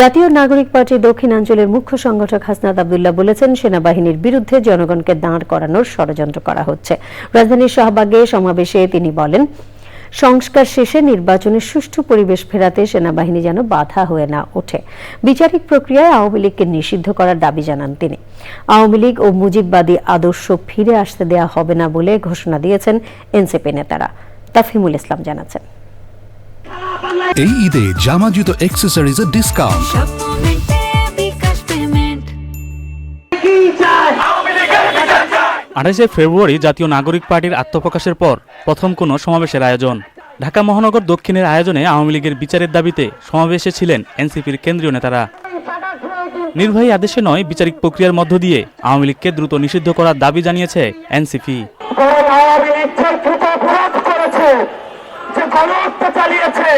জাতীয় নাগরিক পার্টির দক্ষিণাঞ্চলের মুখ্য সংগঠক হাসনাত আবদুল্লাহ বলেছেন, সেনাবাহিনীর বিরুদ্ধে জনগণকে দাঁড় করানোর ষড়যন্ত্র করা হচ্ছে। রাজধানীর শাহবাগে সমাবেশে তিনি বলেন, সংস্কার শেষে নির্বাচনের সুষ্ঠু পরিবেশ ফেরাতে সেনাবাহিনী যেন বাধা হয়ে না ওঠে। বিচারিক প্রক্রিয়ায় আওয়ামী লীগকে নিষিদ্ধ করার দাবি জানান তিনি। আওয়ামী লীগ ও মুজিববাদী আদর্শ ফিরে আসতে দেয়া হবে না বলে ঘোষণা দিয়েছেন এনসিপি নেতারা। তাফিমুল ইসলাম জানাচ্ছেন। এই ঈদে জামা জুতো অ্যাক্সেসরিজের ডিসকাউন্ট আঠাশে ফেব্রুয়ারি জাতীয় নাগরিক পার্টির আত্মপ্রকাশের পর প্রথম কোনো সমাবেশের আয়োজন। ঢাকা মহানগর দক্ষিণের আয়োজনে আওয়ামী লীগের বিচারের দাবিতে সমাবেশে ছিলেন এনসিপির কেন্দ্রীয় নেতারা। নির্বাহী আদেশে নয় বিচারিক প্রক্রিয়ার মধ্য দিয়ে আওয়ামী লীগকে দ্রুত নিষিদ্ধ করার দাবি জানিয়েছে এনসিপি। যে গণহত্যা চালিয়েছে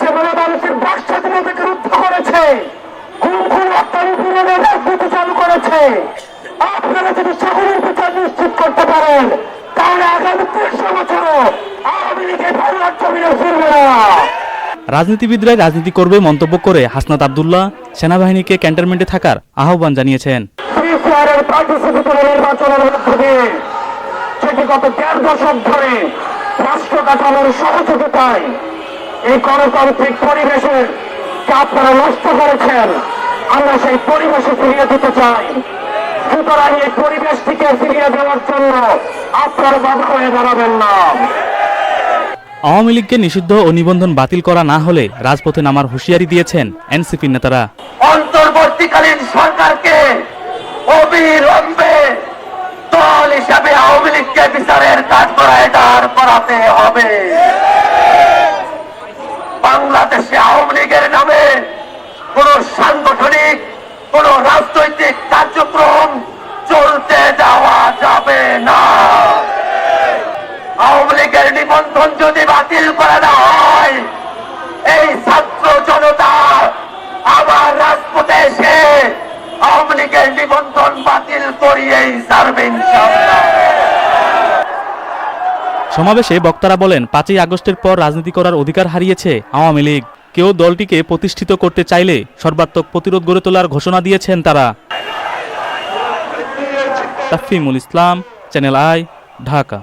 যে মানুষের বাক স্বাধীনতাকে রুদ্ধ করেছে খুন খুন হত্যা নিপীড়নের রাজনীতি চালু করেছে। আপনারা যদি সকলের বিচার নিশ্চিত করতে পারেন তাহলে আগামী দেড়শো বছরও আওয়ামী লীগের ভারত জমিনে ফিরবে না রাজনীতিবিদরাই রাজনীতি করবে মন্তব্য করে হাসনাত আবদুল্লাহ সেনাবাহিনীকে ক্যান্টনমেন্টে থাকার আহ্বান জানিয়েছেন। নির্বাচনের মধ্য দিয়ে সেটি গত দেড় দশক ধরে রাষ্ট্র কাঠামোর সহযোগিতায় এই গণতান্ত্রিক পরিবেশের আপনারা নষ্ট করেছেন আমরা সেই পরিবেশে ফিরিয়ে দিতে চাই। সুতরাং এই পরিবেশটিকে ফিরিয়ে দেওয়ার জন্য আপনারা বাধা হয়ে দাঁড়াবেন না। আওয়ামী লীগকে নিষিদ্ধ ও নিবন্ধন বাতিল করা না হলে রাজপথে নামার হুঁশিয়ারি দিয়েছেন এনসিপির নেতারা। অন্তর্বর্তীকালীন সরকারকে অবিলম্বে দল হিসাবে আওয়ামী বিচারের কাজ করায় দাঁড় করাতে হবে। বাংলাদেশে আওয়ামী লীগের নামে কোন সাংগঠনিক, কোন রাজনৈতিক কার্যক্রম চলতে দেওয়া যাবে না। আওয়ামী লীগের নিবন্ধন যদি বাতিল করে দেওয়া সমাবেশে বক্তারা বলেন, পাঁচই আগস্টের পর রাজনীতি করার অধিকার হারিয়েছে আওয়ামী লীগ। কেউ দলটিকে প্রতিষ্ঠিত করতে চাইলে সর্বাত্মক প্রতিরোধ গড়ে তোলার ঘোষণা দিয়েছেন তারা। Tafimul Islam, channel I, Dhaka.